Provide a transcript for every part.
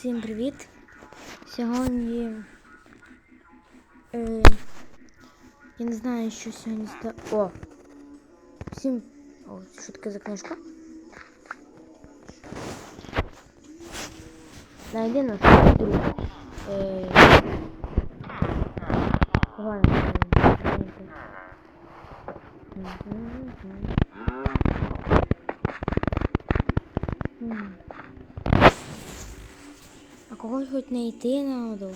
Всім привіт! Сьогодні. Е, я не знаю, що сьогодні ста. О! Всім. О, що таке за книжка? Найди нас друг. Е, ладно. Мгм. А когось хоч не йти надо.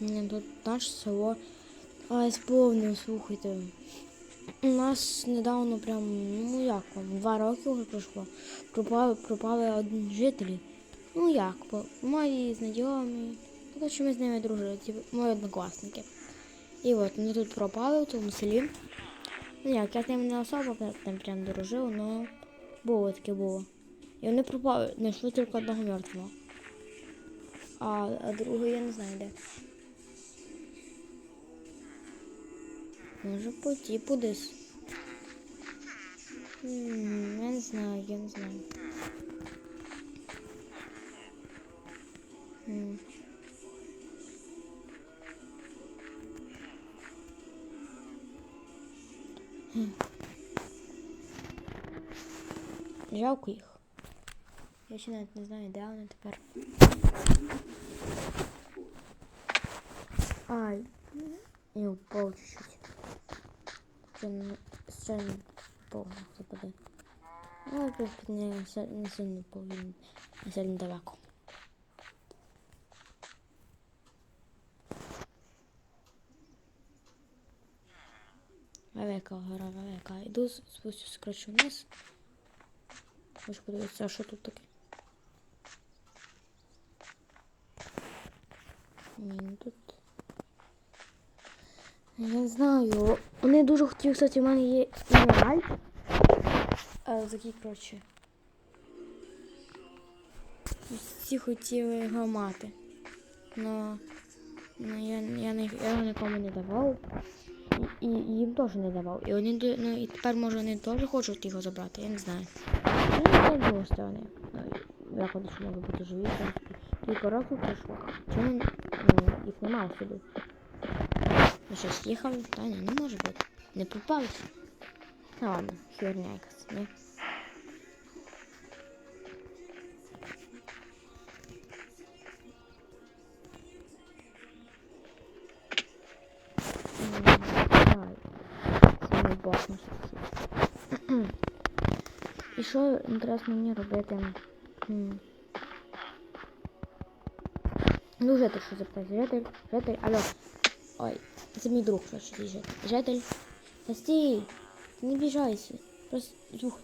Ні, тут наше село. А, сповнив, слухайте. У нас недавно прям, ну як вам, два роки вже пройшло. Пропали, пропали одні жителі. Ну як, мої знайомі. Ну, що ми з ними дружили, мої однокласники. І от вони тут пропали в тому селі. Ну як, я з ними не особо там прям дружив, але було таке було. І вони пропали, знайшли тільки одного мертвого. А, а другий я не знаю де. Може по типу десь. М, Я не знаю, я не знаю. М. Хм. Жалко їх. Я ще навіть не знаю, де вони тепер. Ай, я упав чуть-чуть. Не упав, западе. Ну, просто не, си- не сильно упав, не сильно далеко. Велика гора, велика. Іду, спустюсь, коротше, вниз. Хочу подивитися, а що тут таке. Ні, ну тут. Я не знаю. Вони дуже хотіли, кстати, у мене є мінераль. Такий, коротше. Всі хотіли його мати. Но, но я, я, не, я нікому не давав. І, і їм теж не давав. І вони ну, і тепер може вони теж хочуть його забрати, я не знаю. Ну, не з другої сторони. Ну, вони ще можуть бути живі. Кілька років пройшло. Чому ну, їх немає сюди? Ну щось їхав, та ні, не може бути. Не пропався. Ну ладно, херня якась, ні? Бос. І що інтересно мені робити? Ну, житель, що запитати? Житель, житель, алло. Ой, це мій друг, що ще житель. Житель. Та стій, не біжайся. Просто, друг.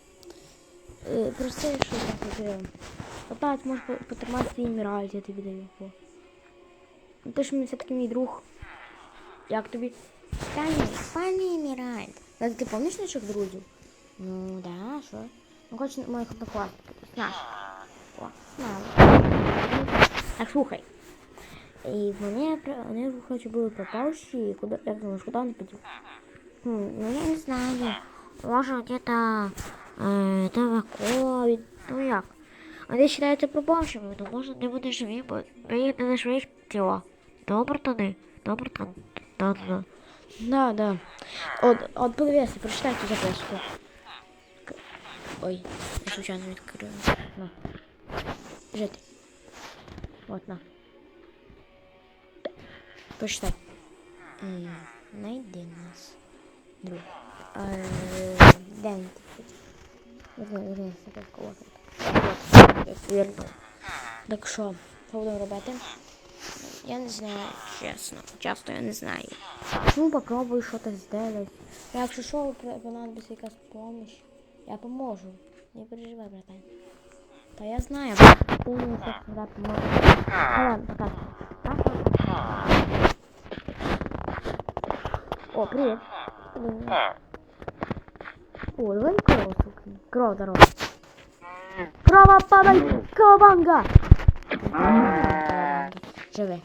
Е, Прости, що так. Опять можеш по- потримати свій міраль, я тобі даю. Ну, ти ж мені все-таки мій друг. Як тобі? Пані, пані Міраль. Так ти пам'ятаєш наших друзів? Ну, да, що? Ну, хоч моїх однокласників. Знаєш. О, знаю. Так, слухай. І вони, при- вони хочуть були пропавші, і куди, як думаєш, куди вони підуть? Ну, ну, я не знаю. Може, где-то е, далеко, від- ну як? Вони вважаються пропавшими, то може не буде живі, бо ми їх не знайшли їх тіла. Добре тоді? Добре тоді? Да, да. Да, да. От, от подивися, прочитай цю записку. К- Ой, я случайно відкрив. На. Жити. От на. Прочитай. М, Найди нас. Друг. Е, Де він тут? Верни, верни, записку. От, от. От, Вірно. Так що, що будемо робити? Я не знаю, чесно. Часто я не знаю. Ну, попробуй щось зробити. Якщо що, пр- понадобиться якась допомога, я поможу. Не переживай, братан. Та я знаю, ти мені все завжди поможеш. Ну ладно, пока. Пока. О, привет. Блин. О, давай корову стукнем. Корова, здорово. Крова, падай! Кавабанга! Живи.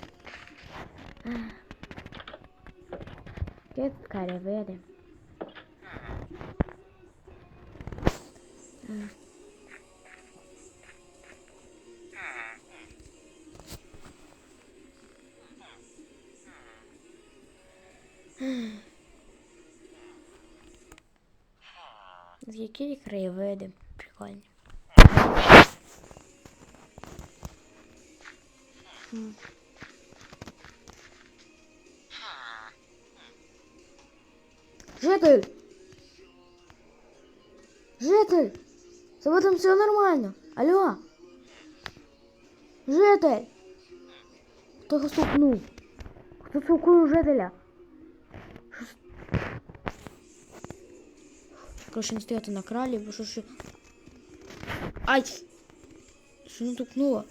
Є тут карявиди. Які краєвиди прикольні. Житель! Житель! Тобою там все нормально. Алло! Житель! Хто стукнув? Хто стукнув жителя? Що с- Коротше, не стояти на кралі, бо що ще. Ай! Що не тукнуло?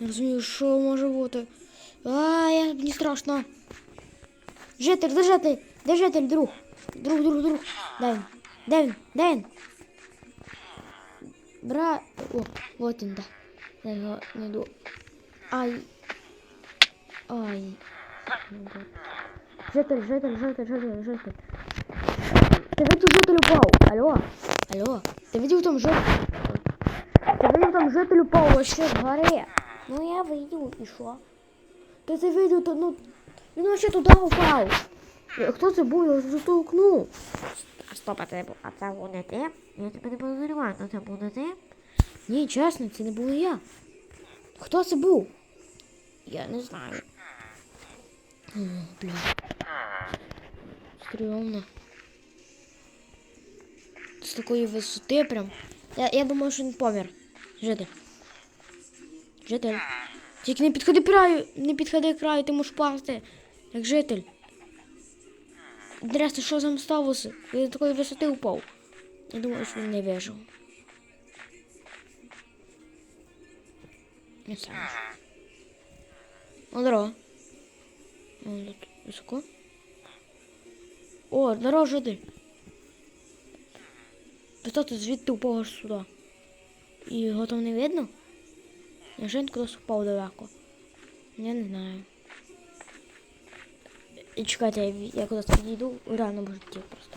Не розумію, що може бути. А, я, мені страшно. Житель, де житель? Де житель, друг? Друг, друг, друг. Де він? Де? Бра... О, вот він, да. Я його найду. Ай. Ай. Житель, житель, житель, житель, житель. Ты видел, житель упал? Алло? Алло? Ты видел, там житель? Ты видел, там житель упал вообще с горы? Ну я видел, и что? Ты ты видел, то, ну... Він вообще туда упав. Е, Хто це був? Я його затолкнув. Стоп, а це, бу- а це був не ти? Я тебе не подозріваю, а це був не ти? Ні, чесно, це не був я. Хто це був? Я не знаю. О, бля. Стрьомно. З такої висоти прям. Я, я думаю, що він помер. Житель. Житель. Тільки не підходи краю, не підходи краю, ти можеш впасти. Як житель. Інтересно, що там сталося? Він з такої висоти упав. Я думаю, що він не вижив. Не знаю. О, здорово. О, тут високо. О, здорово, житель. Представте, звідти упав аж сюди. І його там не видно? Невже він кудись впав далеко? Я не знаю. І чекайте, я, я кудись підійду, рано може ті просто.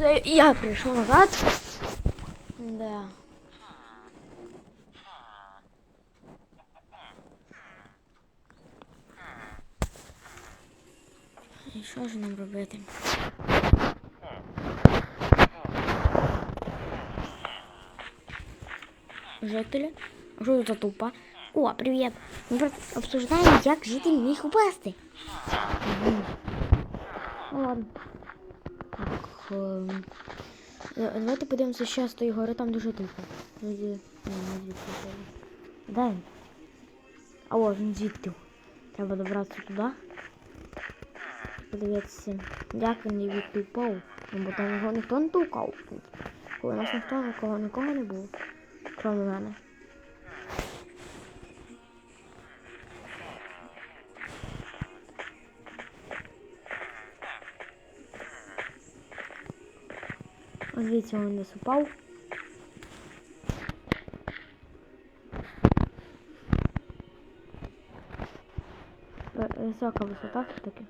Все, я прийшов назад. Да. І що ж нам робити? Жителі? А що це тупо? О, привіт! Ми просто обсуждаємо, як житель міг упасти. Мгм. Ну ладно. Так, ем, е, давайте подивимося ще з тої гори, там дуже тихо. Він? А о, він звідти. Треба добратися туди. Подивитися, як він звідти впав. Ну, бо там його ніхто не толкав. Коли нас ніхто нікого нікого не було. Крім мене. Ось звідси він десь упав. Е, Висока висота все-таки.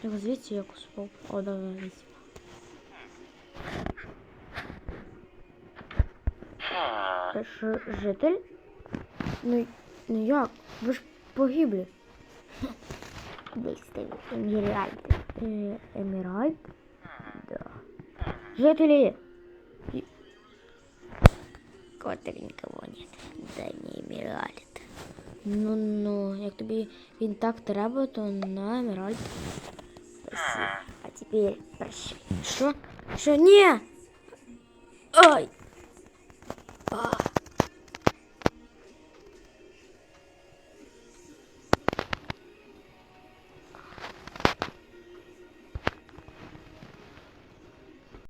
Треба звідси якось упав. О, да, да, звідси. Це ж житель? Ну, ну як? Ви ж погибли. Десь ти Еміральд. Е, Еміральд? Да. Жителі! І- Котрі нікого нет. Да не Еміральд. Ну, ну, як тобі він так треба, то на Еміральд. Спасибо. А тепер прощай. Що? Що? Ні! Ай!